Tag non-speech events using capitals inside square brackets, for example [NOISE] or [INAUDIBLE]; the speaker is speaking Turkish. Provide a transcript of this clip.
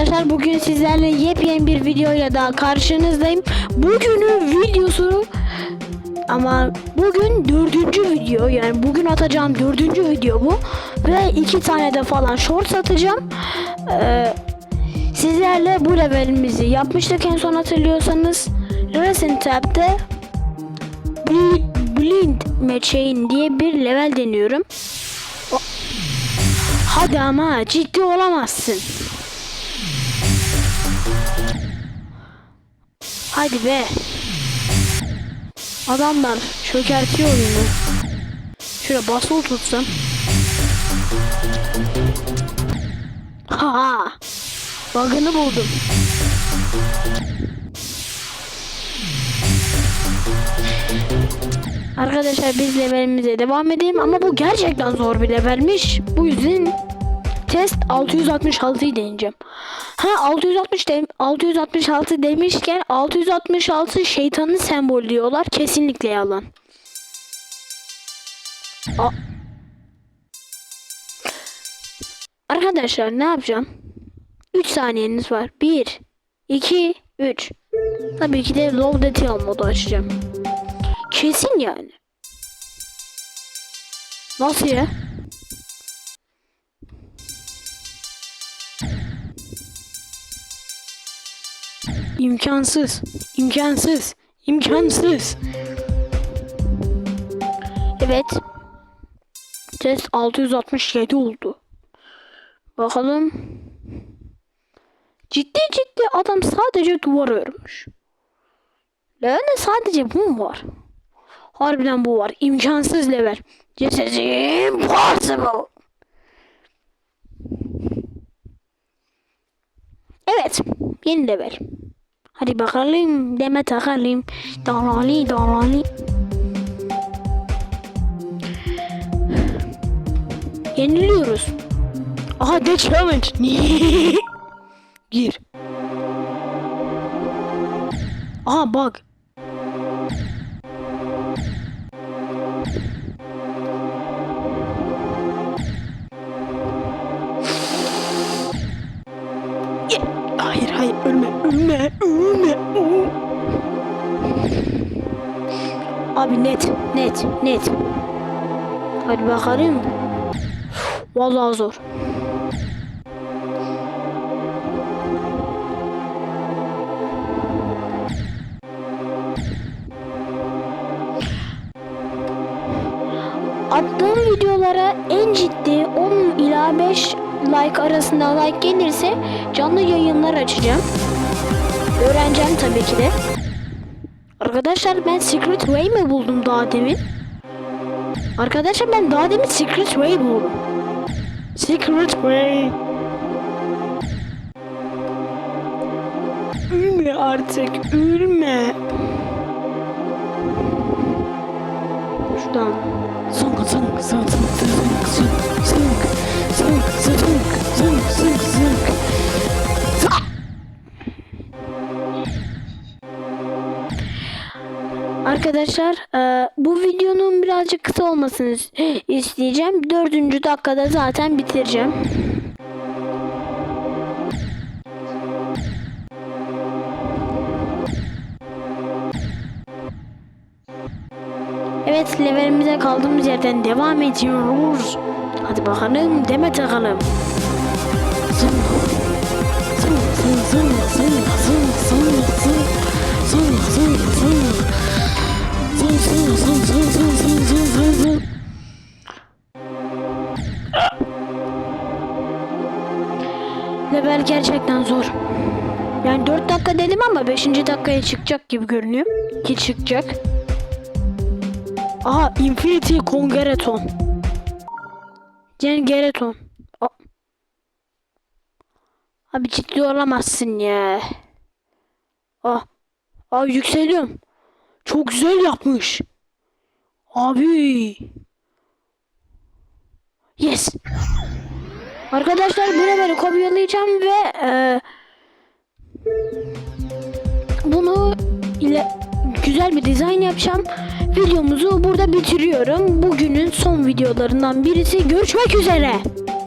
Arkadaşlar bugün sizlerle yepyeni bir videoyla daha karşınızdayım. Bugünün videosu ama bugün dördüncü video yani bugün atacağım dördüncü video bu ve iki tane de falan short atacağım. Ee, sizlerle bu levelimizi yapmıştık en son hatırlıyorsanız. Recent Tab'de Ble- Blind Chain diye bir level deniyorum. Hadi ama ciddi olamazsın. Hadi be. Adamlar çökertiyor oyunu. Şöyle basılı tutsam. Ha. Bug'ını buldum. Arkadaşlar biz levelimize devam edelim ama bu gerçekten zor bir levelmiş. Bu yüzden test 666'yı deneyeceğim. Ha 660 de, 666 demişken 666 şeytanın sembolü diyorlar. Kesinlikle yalan. A- Arkadaşlar ne yapacağım? 3 saniyeniz var. 1 2 3 Tabii ki de low detail modu açacağım. Kesin yani. Nasıl ya? İmkansız. İmkansız. İmkansız. Evet. Test 667 oldu. Bakalım. Ciddi ciddi adam sadece duvar örmüş. Level'de sadece bu mu var? Harbiden bu var. İmkansız level. This is impossible. Evet. Yeni level. Hadi bakalım. Deme takalım. Dalali dalali. Yeniliyoruz. Aha the challenge. [LAUGHS] Gir. Aha bak. Abi net net net. Hadi bakalım. Vallahi zor. Attığım videolara en ciddi 10 ila 5 like arasında like gelirse canlı yayınlar açacağım. Öğreneceğim tabii ki de. Arkadaşlar ben Secret Way mi buldum daha demin? Arkadaşlar ben daha demin Secret Way buldum. Secret Way. Ölme artık, ölme. Şuradan. Zınk zınk zınk Arkadaşlar e, bu videonun birazcık kısa olmasını isteyeceğim. Dördüncü dakikada zaten bitireceğim. Evet levelimize kaldığımız yerden devam ediyoruz. Hadi bakalım deme takalım. Zın. Zın zın zın zın Level gerçekten zor. Yani 4 dakika dedim ama 5. dakikaya çıkacak gibi görünüyor. Ki çıkacak. Aha Infinity. Cengereton. A- Abi ciddi olamazsın ya. Ah. Aa yükseliyorum. Çok güzel yapmış. Abi. Yes. Arkadaşlar bu leveli kopyalayacağım ve e, bunu ile güzel bir dizayn yapacağım. Videomuzu burada bitiriyorum. Bugünün son videolarından birisi. Görüşmek üzere.